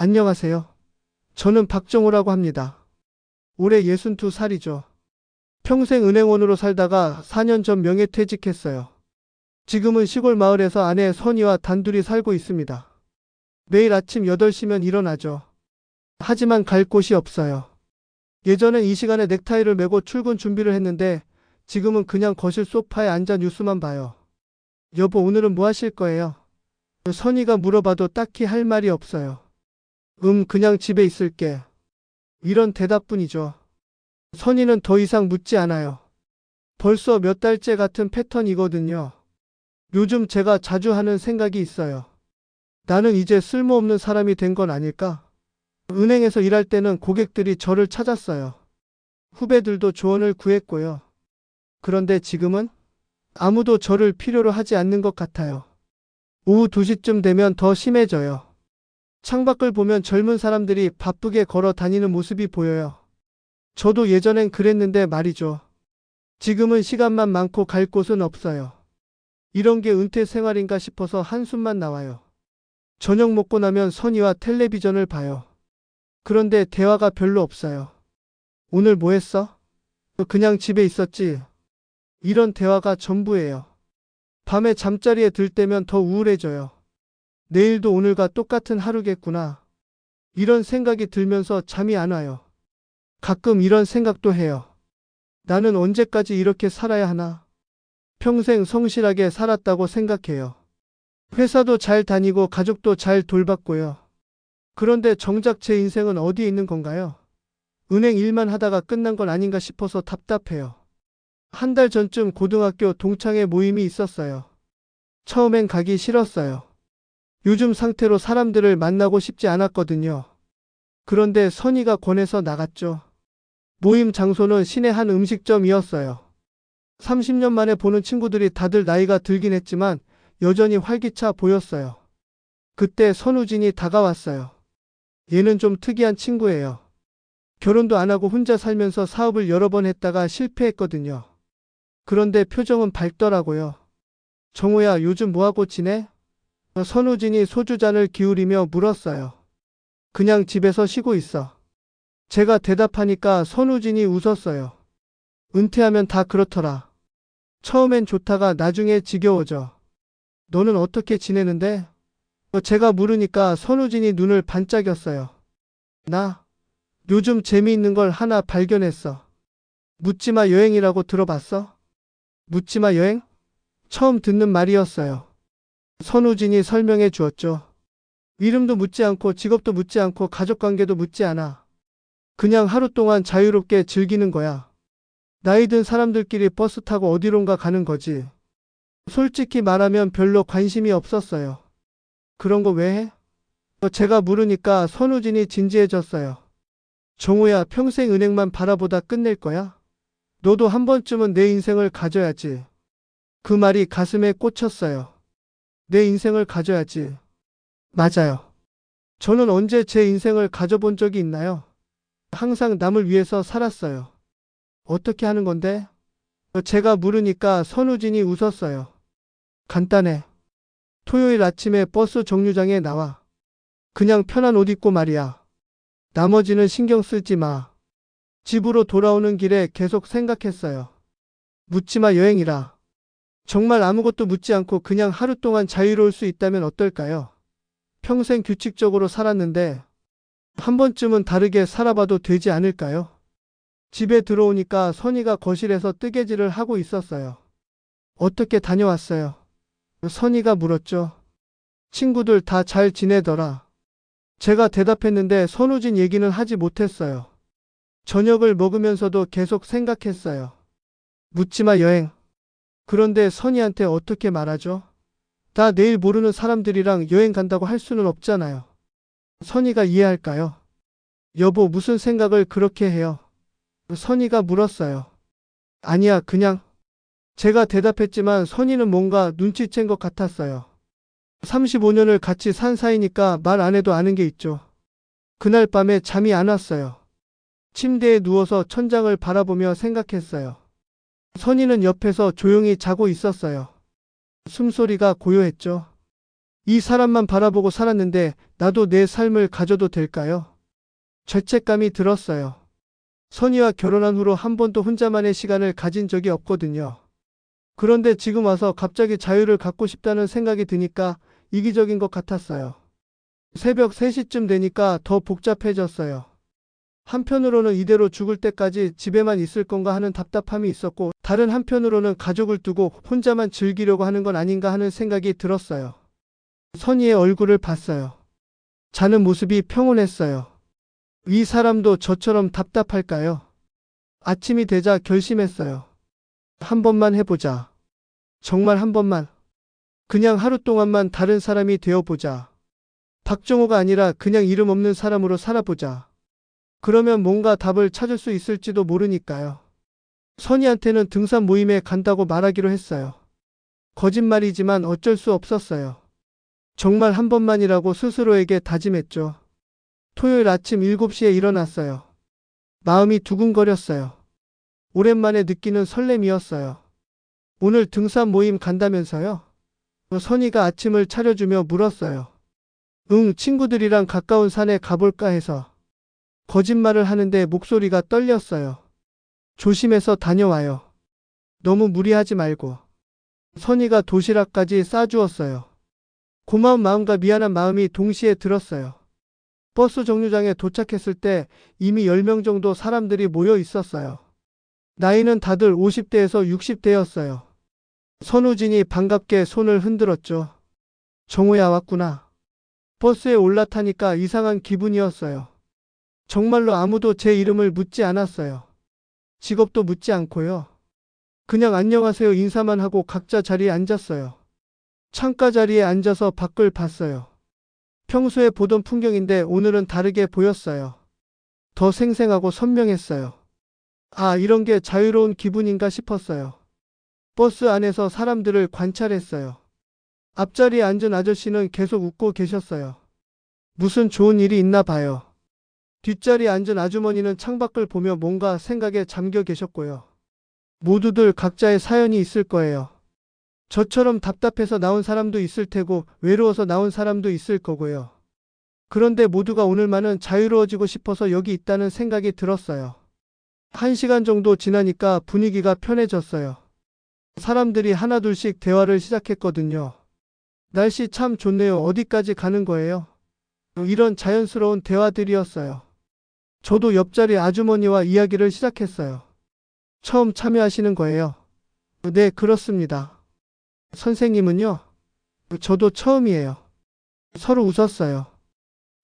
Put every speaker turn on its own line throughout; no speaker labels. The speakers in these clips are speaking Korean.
안녕하세요. 저는 박정호라고 합니다. 올해 62살이죠. 평생 은행원으로 살다가 4년 전 명예퇴직했어요. 지금은 시골 마을에서 아내 선희와 단둘이 살고 있습니다. 매일 아침 8시면 일어나죠. 하지만 갈 곳이 없어요. 예전엔 이 시간에 넥타이를 메고 출근 준비를 했는데 지금은 그냥 거실 소파에 앉아 뉴스만 봐요. 여보, 오늘은 뭐 하실 거예요? 선희가 물어봐도 딱히 할 말이 없어요. 음, 그냥 집에 있을게. 이런 대답뿐이죠. 선희는 더 이상 묻지 않아요. 벌써 몇 달째 같은 패턴이거든요. 요즘 제가 자주 하는 생각이 있어요. 나는 이제 쓸모없는 사람이 된 건 아닐까? 은행에서 일할 때는 고객들이 저를 찾았어요. 후배들도 조언을 구했고요. 그런데 지금은 아무도 저를 필요로 하지 않는 것 같아요. 오후 2시쯤 되면 더 심해져요. 창밖을 보면 젊은 사람들이 바쁘게 걸어 다니는 모습이 보여요. 저도 예전엔 그랬는데 말이죠. 지금은 시간만 많고 갈 곳은 없어요. 이런 게 은퇴 생활인가 싶어서 한숨만 나와요. 저녁 먹고 나면 선의와 텔레비전을 봐요. 그런데 대화가 별로 없어요. 오늘 뭐 했어? 그냥 집에 있었지. 이런 대화가 전부예요. 밤에 잠자리에 들 때면 더 우울해져요. 내일도 오늘과 똑같은 하루겠구나. 이런 생각이 들면서 잠이 안 와요. 가끔 이런 생각도 해요. 나는 언제까지 이렇게 살아야 하나? 평생 성실하게 살았다고 생각해요. 회사도 잘 다니고 가족도 잘 돌봤고요. 그런데 정작 제 인생은 어디에 있는 건가요? 은행 일만 하다가 끝난 건 아닌가 싶어서 답답해요. 한 달 전쯤 고등학교 동창회 모임이 있었어요. 처음엔 가기 싫었어요. 요즘 상태로 사람들을 만나고 싶지 않았거든요. 그런데 선희가 권해서 나갔죠. 모임 장소는 시내 한 음식점이었어요. 30년 만에 보는 친구들이 다들 나이가 들긴 했지만 여전히 활기차 보였어요. 그때 선우진이 다가왔어요. 얘는 좀 특이한 친구예요. 결혼도 안 하고 혼자 살면서 사업을 여러 번 했다가 실패했거든요. 그런데 표정은 밝더라고요. 정호야, 요즘 뭐하고 지내? 선우진이 소주잔을 기울이며 물었어요. 그냥 집에서 쉬고 있어. 제가 대답하니까 선우진이 웃었어요. 은퇴하면 다 그렇더라. 처음엔 좋다가 나중에 지겨워져. 너는 어떻게 지내는데? 제가 물으니까 선우진이 눈을 반짝였어요. 나 요즘 재미있는 걸 하나 발견했어. 묻지마 여행이라고 들어봤어? 묻지마 여행? 처음 듣는 말이었어요. 선우진이 설명해 주었죠. 이름도 묻지 않고 직업도 묻지 않고 가족 관계도 묻지 않아. 그냥 하루 동안 자유롭게 즐기는 거야. 나이 든 사람들끼리 버스 타고 어디론가 가는 거지. 솔직히 말하면 별로 관심이 없었어요. 그런 거 왜 해? 제가 물으니까 선우진이 진지해졌어요. 정우야, 평생 은행만 바라보다 끝낼 거야? 너도 한 번쯤은 내 인생을 가져야지. 그 말이 가슴에 꽂혔어요. 내 인생을 가져야지. 맞아요. 저는 언제 제 인생을 가져본 적이 있나요? 항상 남을 위해서 살았어요. 어떻게 하는 건데? 제가 물으니까 선우진이 웃었어요. 간단해. 토요일 아침에 버스 정류장에 나와. 그냥 편한 옷 입고 말이야. 나머지는 신경 쓰지 마. 집으로 돌아오는 길에 계속 생각했어요. 묻지마 여행이라. 정말 아무것도 묻지 않고 그냥 하루 동안 자유로울 수 있다면 어떨까요? 평생 규칙적으로 살았는데 한 번쯤은 다르게 살아봐도 되지 않을까요? 집에 들어오니까 선이가 거실에서 뜨개질을 하고 있었어요. 어떻게 다녀왔어요? 선이가 물었죠. 친구들 다 잘 지내더라. 제가 대답했는데 선우진 얘기는 하지 못했어요. 저녁을 먹으면서도 계속 생각했어요. 묻지마 여행. 그런데 선이한테 어떻게 말하죠? 나 내일 모르는 사람들이랑 여행 간다고 할 수는 없잖아요. 선이가 이해할까요? 여보, 무슨 생각을 그렇게 해요? 선이가 물었어요. 아니야, 그냥. 제가 대답했지만 선이는 뭔가 눈치챈 것 같았어요. 35년을 같이 산 사이니까 말 안 해도 아는 게 있죠. 그날 밤에 잠이 안 왔어요. 침대에 누워서 천장을 바라보며 생각했어요. 선이는 옆에서 조용히 자고 있었어요. 숨소리가 고요했죠. 이 사람만 바라보고 살았는데 나도 내 삶을 가져도 될까요? 죄책감이 들었어요. 선이와 결혼한 후로 한 번도 혼자만의 시간을 가진 적이 없거든요. 그런데 지금 와서 갑자기 자유를 갖고 싶다는 생각이 드니까 이기적인 것 같았어요. 새벽 3시쯤 되니까 더 복잡해졌어요. 한편으로는 이대로 죽을 때까지 집에만 있을 건가 하는 답답함이 있었고, 다른 한편으로는 가족을 두고 혼자만 즐기려고 하는 건 아닌가 하는 생각이 들었어요. 선희의 얼굴을 봤어요. 자는 모습이 평온했어요. 이 사람도 저처럼 답답할까요? 아침이 되자 결심했어요. 한 번만 해보자. 정말 한 번만. 그냥 하루 동안만 다른 사람이 되어보자. 박정호가 아니라 그냥 이름 없는 사람으로 살아보자. 그러면 뭔가 답을 찾을 수 있을지도 모르니까요. 선희한테는 등산 모임에 간다고 말하기로 했어요. 거짓말이지만 어쩔 수 없었어요. 정말 한 번만이라고 스스로에게 다짐했죠. 토요일 아침 7시에 일어났어요. 마음이 두근거렸어요. 오랜만에 느끼는 설렘이었어요. 오늘 등산 모임 간다면서요? 선이가 아침을 차려주며 물었어요. 응, 친구들이랑 가까운 산에 가볼까 해서. 거짓말을 하는데 목소리가 떨렸어요. 조심해서 다녀와요. 너무 무리하지 말고. 선이가 도시락까지 싸주었어요. 고마운 마음과 미안한 마음이 동시에 들었어요. 버스 정류장에 도착했을 때 이미 10명 정도 사람들이 모여 있었어요. 나이는 다들 50대에서 60대였어요. 선우진이 반갑게 손을 흔들었죠. 정호야 왔구나. 버스에 올라타니까 이상한 기분이었어요. 정말로 아무도 제 이름을 묻지 않았어요. 직업도 묻지 않고요. 그냥 안녕하세요 인사만 하고 각자 자리에 앉았어요. 창가 자리에 앉아서 밖을 봤어요. 평소에 보던 풍경인데 오늘은 다르게 보였어요. 더 생생하고 선명했어요. 아, 이런 게 자유로운 기분인가 싶었어요. 버스 안에서 사람들을 관찰했어요. 앞자리에 앉은 아저씨는 계속 웃고 계셨어요. 무슨 좋은 일이 있나 봐요. 뒷자리에 앉은 아주머니는 창밖을 보며 뭔가 생각에 잠겨 계셨고요. 모두들 각자의 사연이 있을 거예요. 저처럼 답답해서 나온 사람도 있을 테고 외로워서 나온 사람도 있을 거고요. 그런데 모두가 오늘만은 자유로워지고 싶어서 여기 있다는 생각이 들었어요. 한 시간 정도 지나니까 분위기가 편해졌어요. 사람들이 하나둘씩 대화를 시작했거든요. 날씨 참 좋네요. 어디까지 가는 거예요? 이런 자연스러운 대화들이었어요. 저도 옆자리 아주머니와 이야기를 시작했어요. 처음 참여하시는 거예요? 네, 그렇습니다. 선생님은요? 저도 처음이에요. 서로 웃었어요.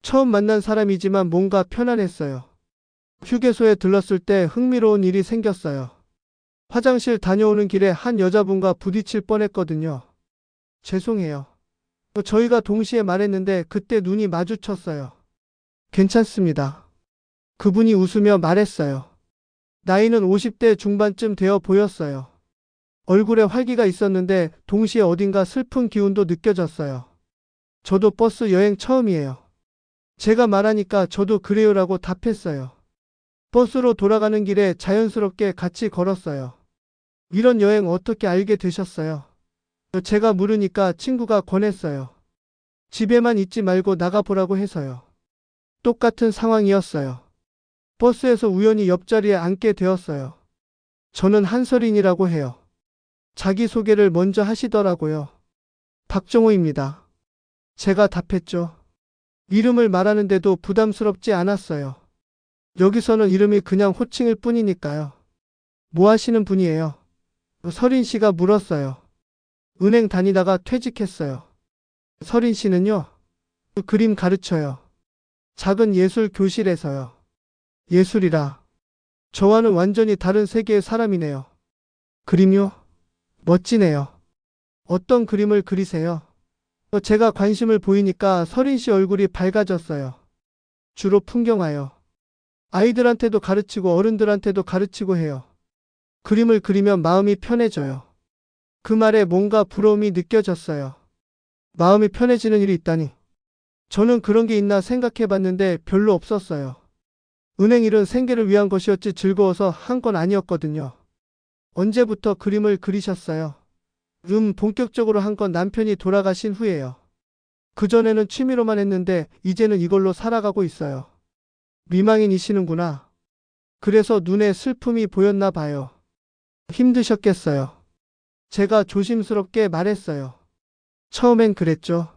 처음 만난 사람이지만 뭔가 편안했어요. 휴게소에 들렀을 때 흥미로운 일이 생겼어요. 화장실 다녀오는 길에 한 여자분과 부딪힐 뻔했거든요. 죄송해요. 저희가 동시에 말했는데 그때 눈이 마주쳤어요. 괜찮습니다. 그분이 웃으며 말했어요. 나이는 50대 중반쯤 되어 보였어요. 얼굴에 활기가 있었는데 동시에 어딘가 슬픈 기운도 느껴졌어요. 저도 버스 여행 처음이에요. 제가 말하니까 저도 그래요라고 답했어요. 버스로 돌아가는 길에 자연스럽게 같이 걸었어요. 이런 여행 어떻게 알게 되셨어요? 제가 물으니까 친구가 권했어요. 집에만 있지 말고 나가보라고 해서요. 똑같은 상황이었어요. 버스에서 우연히 옆자리에 앉게 되었어요. 저는 한설인이라고 해요. 자기소개를 먼저 하시더라고요. 박정호입니다. 제가 답했죠. 이름을 말하는데도 부담스럽지 않았어요. 여기서는 이름이 그냥 호칭일 뿐이니까요. 뭐 하시는 분이에요? 서린 씨가 물었어요. 은행 다니다가 퇴직했어요. 서린 씨는요? 그림 가르쳐요. 작은 예술 교실에서요. 예술이라. 저와는 완전히 다른 세계의 사람이네요. 그림요? 멋지네요. 어떤 그림을 그리세요? 제가 관심을 보이니까 서린 씨 얼굴이 밝아졌어요. 주로 풍경화요. 아이들한테도 가르치고 어른들한테도 가르치고 해요. 그림을 그리면 마음이 편해져요. 그 말에 뭔가 부러움이 느껴졌어요. 마음이 편해지는 일이 있다니. 저는 그런 게 있나 생각해 봤는데 별로 없었어요. 은행 일은 생계를 위한 것이었지 즐거워서 한 건 아니었거든요. 언제부터 그림을 그리셨어요? 음, 본격적으로 한 건 남편이 돌아가신 후예요. 그전에는 취미로만 했는데 이제는 이걸로 살아가고 있어요. 미망인이시는구나. 그래서 눈에 슬픔이 보였나 봐요. 힘드셨겠어요. 제가 조심스럽게 말했어요. 처음엔 그랬죠.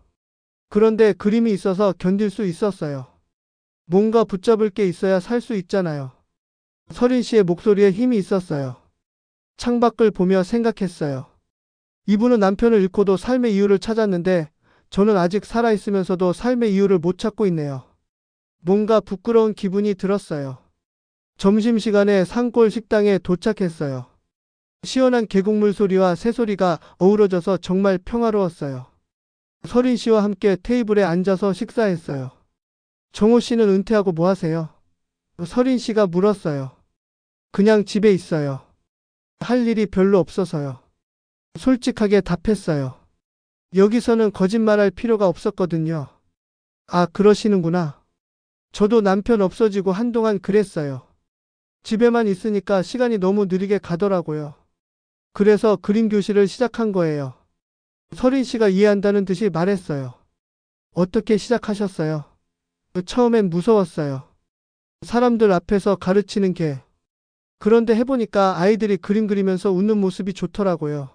그런데 그림이 있어서 견딜 수 있었어요. 뭔가 붙잡을 게 있어야 살 수 있잖아요. 서린 씨의 목소리에 힘이 있었어요. 창밖을 보며 생각했어요. 이분은 남편을 잃고도 삶의 이유를 찾았는데 저는 아직 살아있으면서도 삶의 이유를 못 찾고 있네요. 뭔가 부끄러운 기분이 들었어요. 점심시간에 산골 식당에 도착했어요. 시원한 계곡물 소리와 새소리가 어우러져서 정말 평화로웠어요. 서린 씨와 함께 테이블에 앉아서 식사했어요. 정호 씨는 은퇴하고 뭐 하세요? 서린 씨가 물었어요. 그냥 집에 있어요. 할 일이 별로 없어서요. 솔직하게 답했어요. 여기서는 거짓말할 필요가 없었거든요. 아, 그러시는구나. 저도 남편 없어지고 한동안 그랬어요. 집에만 있으니까 시간이 너무 느리게 가더라고요. 그래서 그림 교실을 시작한 거예요. 서린 씨가 이해한다는 듯이 말했어요. 어떻게 시작하셨어요? 처음엔 무서웠어요. 사람들 앞에서 가르치는 게. 그런데 해보니까 아이들이 그림 그리면서 웃는 모습이 좋더라고요.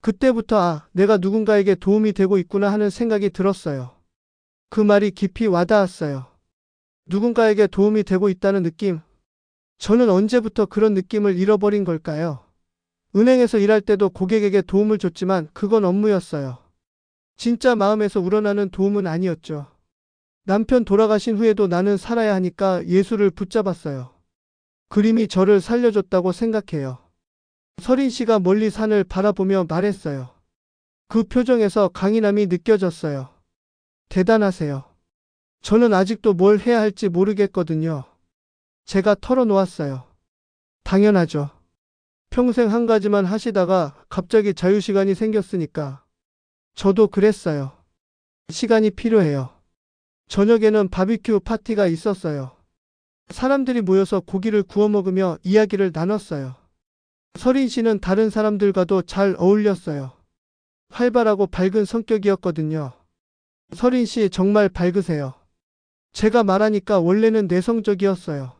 그때부터 아, 내가 누군가에게 도움이 되고 있구나 하는 생각이 들었어요. 그 말이 깊이 와닿았어요. 누군가에게 도움이 되고 있다는 느낌. 저는 언제부터 그런 느낌을 잃어버린 걸까요? 은행에서 일할 때도 고객에게 도움을 줬지만 그건 업무였어요. 진짜 마음에서 우러나는 도움은 아니었죠. 남편 돌아가신 후에도 나는 살아야 하니까 예술을 붙잡았어요. 그림이 저를 살려줬다고 생각해요. 서린 씨가 멀리 산을 바라보며 말했어요. 그 표정에서 강인함이 느껴졌어요. 대단하세요. 저는 아직도 뭘 해야 할지 모르겠거든요. 제가 털어놓았어요. 당연하죠. 평생 한 가지만 하시다가 갑자기 자유시간이 생겼으니까. 저도 그랬어요. 시간이 필요해요. 저녁에는 바비큐 파티가 있었어요. 사람들이 모여서 고기를 구워 먹으며 이야기를 나눴어요. 서린 씨는 다른 사람들과도 잘 어울렸어요. 활발하고 밝은 성격이었거든요. 서린 씨 정말 밝으세요. 제가 말하니까 원래는 내성적이었어요.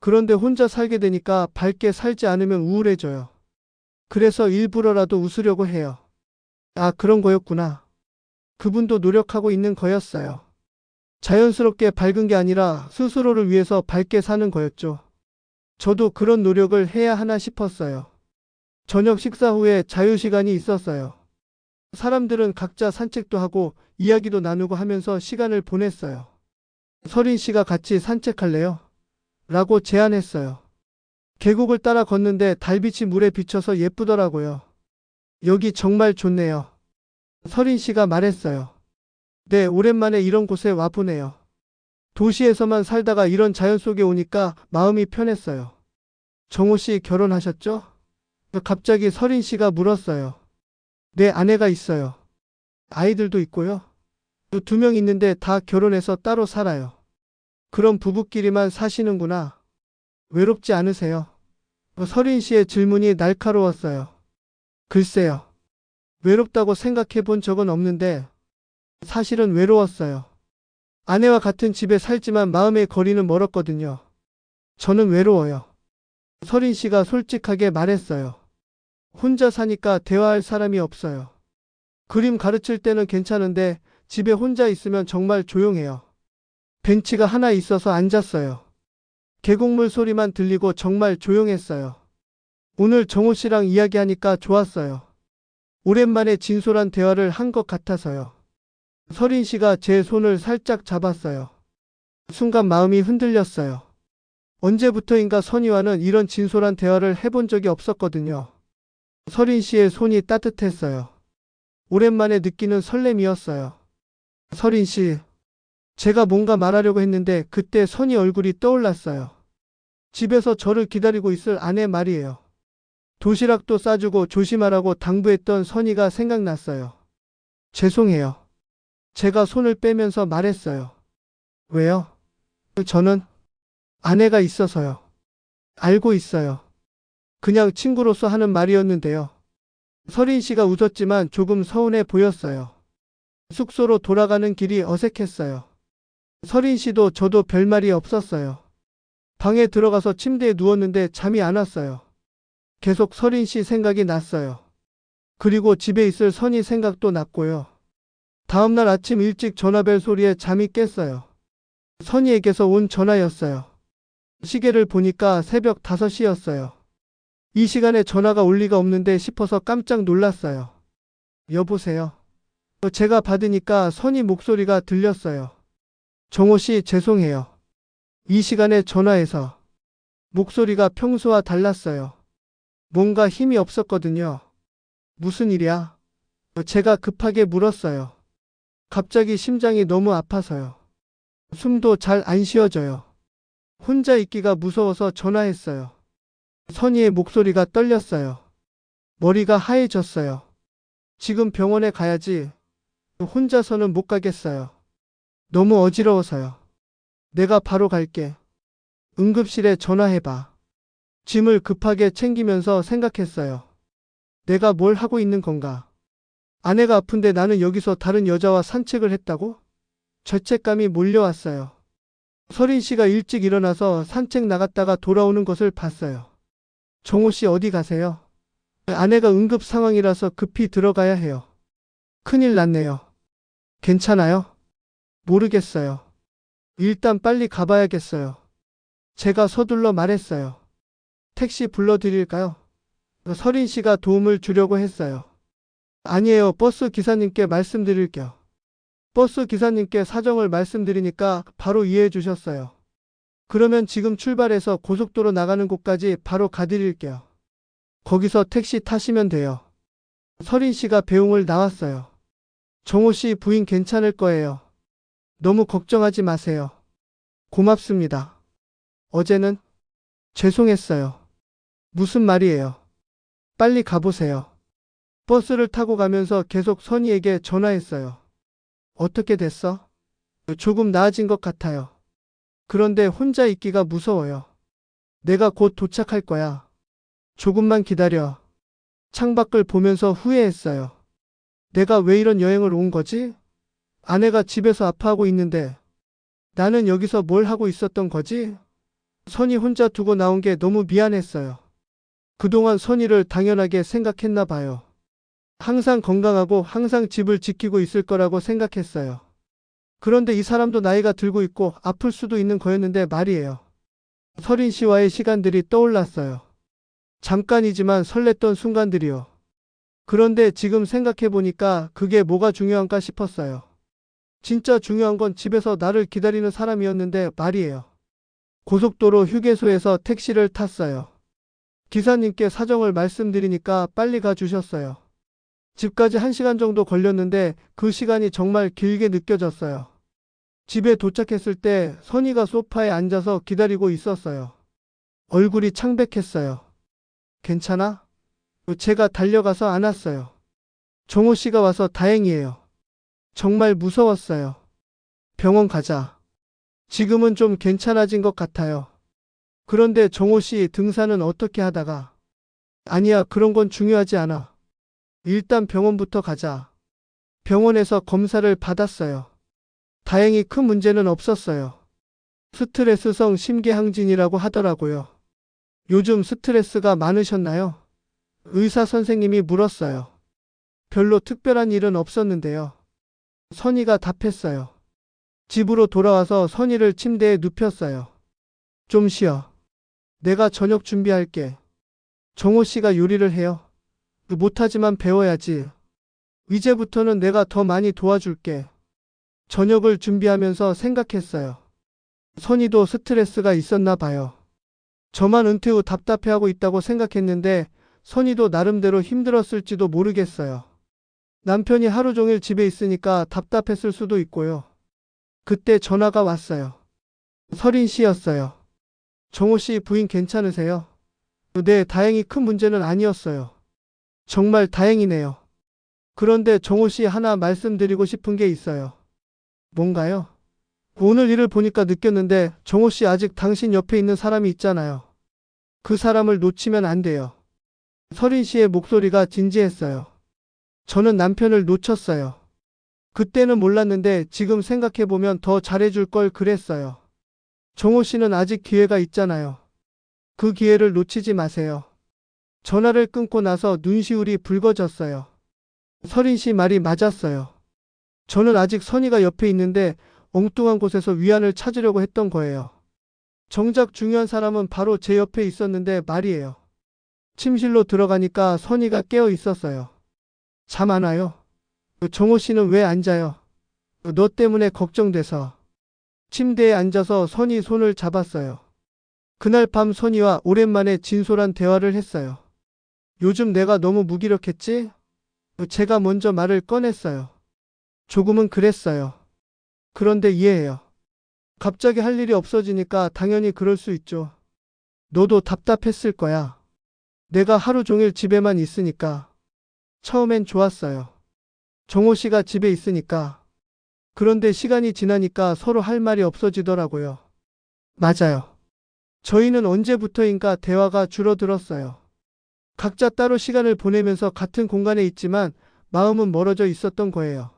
그런데 혼자 살게 되니까 밝게 살지 않으면 우울해져요. 그래서 일부러라도 웃으려고 해요. 아, 그런 거였구나. 그분도 노력하고 있는 거였어요. 자연스럽게 밝은 게 아니라 스스로를 위해서 밝게 사는 거였죠. 저도 그런 노력을 해야 하나 싶었어요. 저녁 식사 후에 자유시간이 있었어요. 사람들은 각자 산책도 하고 이야기도 나누고 하면서 시간을 보냈어요. 서린 씨가 같이 산책할래요? 라고 제안했어요. 계곡을 따라 걷는데 달빛이 물에 비쳐서 예쁘더라고요. 여기 정말 좋네요. 서린 씨가 말했어요. 네, 오랜만에 이런 곳에 와보네요. 도시에서만 살다가 이런 자연 속에 오니까 마음이 편했어요. 정호 씨 결혼하셨죠? 갑자기 서린 씨가 물었어요. 네, 아내가 있어요. 아이들도 있고요. 두 명 있는데 다 결혼해서 따로 살아요. 그럼 부부끼리만 사시는구나. 외롭지 않으세요? 서린 씨의 질문이 날카로웠어요. 글쎄요. 외롭다고 생각해 본 적은 없는데 사실은 외로웠어요. 아내와 같은 집에 살지만 마음의 거리는 멀었거든요. 저는 외로워요. 서린 씨가 솔직하게 말했어요. 혼자 사니까 대화할 사람이 없어요. 그림 가르칠 때는 괜찮은데 집에 혼자 있으면 정말 조용해요. 벤치가 하나 있어서 앉았어요. 계곡물 소리만 들리고 정말 조용했어요. 오늘 정호 씨랑 이야기하니까 좋았어요. 오랜만에 진솔한 대화를 한 것 같아서요. 서린 씨가 제 손을 살짝 잡았어요. 순간 마음이 흔들렸어요. 언제부터인가 선희와는 이런 진솔한 대화를 해본 적이 없었거든요. 서린 씨의 손이 따뜻했어요. 오랜만에 느끼는 설렘이었어요. 서린 씨, 제가 뭔가 말하려고 했는데 그때 선희 얼굴이 떠올랐어요. 집에서 저를 기다리고 있을 아내 말이에요. 도시락도 싸주고 조심하라고 당부했던 선희가 생각났어요. 죄송해요. 제가 손을 빼면서 말했어요. 왜요? 저는 아내가 있어서요. 알고 있어요. 그냥 친구로서 하는 말이었는데요. 서린 씨가 웃었지만 조금 서운해 보였어요. 숙소로 돌아가는 길이 어색했어요. 서린 씨도 저도 별말이 없었어요. 방에 들어가서 침대에 누웠는데 잠이 안 왔어요. 계속 서린 씨 생각이 났어요. 그리고 집에 있을 선이 생각도 났고요. 다음날 아침 일찍 전화벨 소리에 잠이 깼어요. 선이에게서 온 전화였어요. 시계를 보니까 새벽 5시였어요. 이 시간에 전화가 올 리가 없는데 싶어서 깜짝 놀랐어요. 여보세요. 제가 받으니까 선이 목소리가 들렸어요. 정호 씨 죄송해요. 이 시간에 전화해서 목소리가 평소와 달랐어요. 뭔가 힘이 없었거든요. 무슨 일이야? 제가 급하게 물었어요. 갑자기 심장이 너무 아파서요. 숨도 잘 안 쉬어져요. 혼자 있기가 무서워서 전화했어요. 선희의 목소리가 떨렸어요. 머리가 하얘졌어요. 지금 병원에 가야지. 혼자서는 못 가겠어요. 너무 어지러워서요. 내가 바로 갈게. 응급실에 전화해봐. 짐을 급하게 챙기면서 생각했어요. 내가 뭘 하고 있는 건가? 아내가 아픈데 나는 여기서 다른 여자와 산책을 했다고? 죄책감이 몰려왔어요. 서린 씨가 일찍 일어나서 산책 나갔다가 돌아오는 것을 봤어요. 정호 씨 어디 가세요? 아내가 응급 상황이라서 급히 들어가야 해요. 큰일 났네요. 괜찮아요? 모르겠어요. 일단 빨리 가봐야겠어요. 제가 서둘러 말했어요. 택시 불러드릴까요? 서린 씨가 도움을 주려고 했어요. 아니에요. 버스 기사님께 말씀드릴게요. 버스 기사님께 사정을 말씀드리니까 바로 이해해 주셨어요. 그러면 지금 출발해서 고속도로 나가는 곳까지 바로 가드릴게요. 거기서 택시 타시면 돼요. 서린 씨가 배웅을 나왔어요. 정호 씨 부인 괜찮을 거예요. 너무 걱정하지 마세요. 고맙습니다. 어제는 죄송했어요. 무슨 말이에요? 빨리 가보세요. 버스를 타고 가면서 계속 선희에게 전화했어요. 어떻게 됐어? 조금 나아진 것 같아요. 그런데 혼자 있기가 무서워요. 내가 곧 도착할 거야. 조금만 기다려. 창밖을 보면서 후회했어요. 내가 왜 이런 여행을 온 거지? 아내가 집에서 아파하고 있는데 나는 여기서 뭘 하고 있었던 거지? 선이 혼자 두고 나온 게 너무 미안했어요. 그동안 선이를 당연하게 생각했나 봐요. 항상 건강하고 항상 집을 지키고 있을 거라고 생각했어요. 그런데 이 사람도 나이가 들고 있고 아플 수도 있는 거였는데 말이에요. 서린 씨와의 시간들이 떠올랐어요. 잠깐이지만 설렜던 순간들이요. 그런데 지금 생각해보니까 그게 뭐가 중요한가 싶었어요. 진짜 중요한 건 집에서 나를 기다리는 사람이었는데 말이에요. 고속도로 휴게소에서 택시를 탔어요. 기사님께 사정을 말씀드리니까 빨리 가 주셨어요. 집까지 1시간 정도 걸렸는데 그 시간이 정말 길게 느껴졌어요. 집에 도착했을 때 선이가 소파에 앉아서 기다리고 있었어요. 얼굴이 창백했어요. 괜찮아? 제가 달려가서 안았어요. 정호 씨가 와서 다행이에요. 정말 무서웠어요. 병원 가자. 지금은 좀 괜찮아진 것 같아요. 그런데 정호 씨 등산은 어떻게 하다가? 아니야, 그런 건 중요하지 않아. 일단 병원부터 가자. 병원에서 검사를 받았어요. 다행히 큰 문제는 없었어요. 스트레스성 심계항진이라고 하더라고요. 요즘 스트레스가 많으셨나요? 의사 선생님이 물었어요. 별로 특별한 일은 없었는데요. 선이가 답했어요. 집으로 돌아와서 선이를 침대에 눕혔어요. 좀 쉬어. 내가 저녁 준비할게. 정호 씨가 요리를 해요. 못하지만 배워야지. 이제부터는 내가 더 많이 도와줄게. 저녁을 준비하면서 생각했어요. 선이도 스트레스가 있었나 봐요. 저만 은퇴 후 답답해하고 있다고 생각했는데 선이도 나름대로 힘들었을지도 모르겠어요. 남편이 하루 종일 집에 있으니까 답답했을 수도 있고요. 그때 전화가 왔어요. 서린 씨였어요. 정호 씨 부인 괜찮으세요? 네, 다행히 큰 문제는 아니었어요. 정말 다행이네요. 그런데 정호 씨 하나 말씀드리고 싶은 게 있어요. 뭔가요? 오늘 일을 보니까 느꼈는데 정호 씨 아직 당신 옆에 있는 사람이 있잖아요. 그 사람을 놓치면 안 돼요. 서린 씨의 목소리가 진지했어요. 저는 남편을 놓쳤어요. 그때는 몰랐는데 지금 생각해보면 더 잘해줄 걸 그랬어요. 정호 씨는 아직 기회가 있잖아요. 그 기회를 놓치지 마세요. 전화를 끊고 나서 눈시울이 붉어졌어요. 서린 씨 말이 맞았어요. 저는 아직 선이가 옆에 있는데 엉뚱한 곳에서 위안을 찾으려고 했던 거예요. 정작 중요한 사람은 바로 제 옆에 있었는데 말이에요. 침실로 들어가니까 선이가 깨어 있었어요. 잠 안 와요? 정호 씨는 왜 안 자요? 너 때문에 걱정돼서. 침대에 앉아서 선이 손을 잡았어요. 그날 밤 선이와 오랜만에 진솔한 대화를 했어요. 요즘 내가 너무 무기력했지? 제가 먼저 말을 꺼냈어요. 조금은 그랬어요. 그런데 이해해요. 갑자기 할 일이 없어지니까 당연히 그럴 수 있죠. 너도 답답했을 거야. 내가 하루 종일 집에만 있으니까. 처음엔 좋았어요. 정호 씨가 집에 있으니까. 그런데 시간이 지나니까 서로 할 말이 없어지더라고요. 맞아요. 저희는 언제부터인가 대화가 줄어들었어요. 각자 따로 시간을 보내면서 같은 공간에 있지만 마음은 멀어져 있었던 거예요.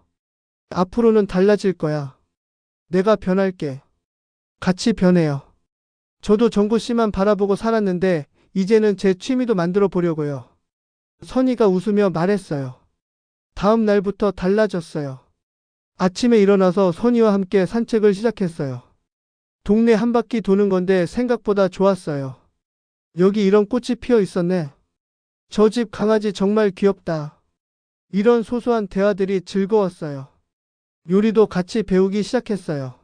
앞으로는 달라질 거야. 내가 변할게. 같이 변해요. 저도 정구 씨만 바라보고 살았는데 이제는 제 취미도 만들어 보려고요. 선이가 웃으며 말했어요. 다음 날부터 달라졌어요. 아침에 일어나서 선이와 함께 산책을 시작했어요. 동네 한 바퀴 도는 건데 생각보다 좋았어요. 여기 이런 꽃이 피어 있었네. 저 집 강아지 정말 귀엽다. 이런 소소한 대화들이 즐거웠어요. 요리도 같이 배우기 시작했어요.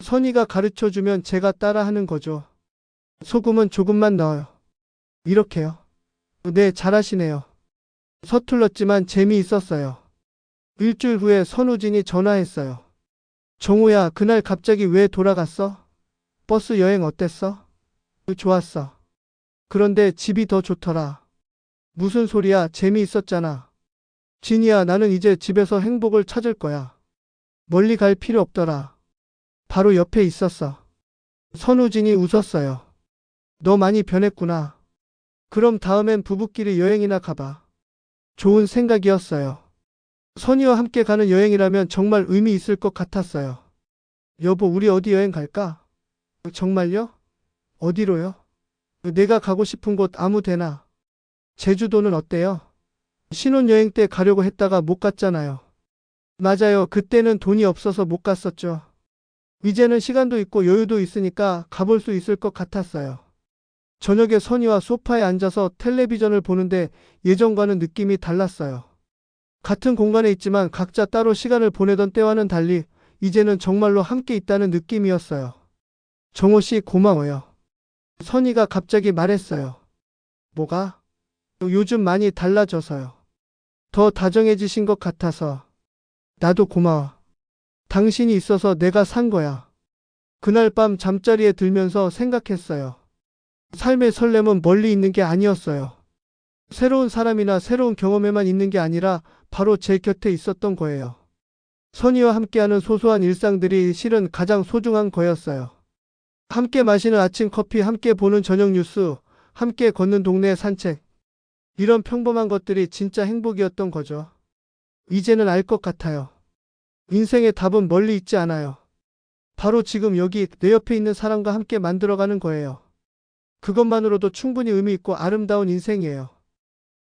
선이가 가르쳐 주면 제가 따라 하는 거죠. 소금은 조금만 넣어요. 이렇게요. 네, 잘하시네요. 서툴렀지만 재미있었어요. 일주일 후에 선우진이 전화했어요. 정우야, 그날 갑자기 왜 돌아갔어? 버스 여행 어땠어? 좋았어. 그런데 집이 더 좋더라. 무슨 소리야, 재미있었잖아. 진이야, 나는 이제 집에서 행복을 찾을 거야. 멀리 갈 필요 없더라. 바로 옆에 있었어. 선우진이 웃었어요. 너 많이 변했구나. 그럼 다음엔 부부끼리 여행이나 가봐. 좋은 생각이었어요. 선이와 함께 가는 여행이라면 정말 의미 있을 것 같았어요. 여보, 우리 어디 여행 갈까? 정말요? 어디로요? 내가 가고 싶은 곳 아무 데나. 제주도는 어때요? 신혼여행 때 가려고 했다가 못 갔잖아요. 맞아요. 그때는 돈이 없어서 못 갔었죠. 이제는 시간도 있고 여유도 있으니까 가볼 수 있을 것 같았어요. 저녁에 선이와 소파에 앉아서 텔레비전을 보는데 예전과는 느낌이 달랐어요. 같은 공간에 있지만 각자 따로 시간을 보내던 때와는 달리 이제는 정말로 함께 있다는 느낌이었어요. 정호 씨 고마워요. 선이가 갑자기 말했어요. 뭐가? 요즘 많이 달라져서요. 더 다정해지신 것 같아서. 나도 고마워. 당신이 있어서 내가 산 거야. 그날 밤 잠자리에 들면서 생각했어요. 삶의 설렘은 멀리 있는 게 아니었어요. 새로운 사람이나 새로운 경험에만 있는 게 아니라 바로 제 곁에 있었던 거예요. 선이와 함께하는 소소한 일상들이 실은 가장 소중한 거였어요. 함께 마시는 아침 커피, 함께 보는 저녁 뉴스, 함께 걷는 동네 산책. 이런 평범한 것들이 진짜 행복이었던 거죠. 이제는 알 것 같아요. 인생의 답은 멀리 있지 않아요. 바로 지금 여기 내 옆에 있는 사람과 함께 만들어가는 거예요. 그것만으로도 충분히 의미 있고 아름다운 인생이에요.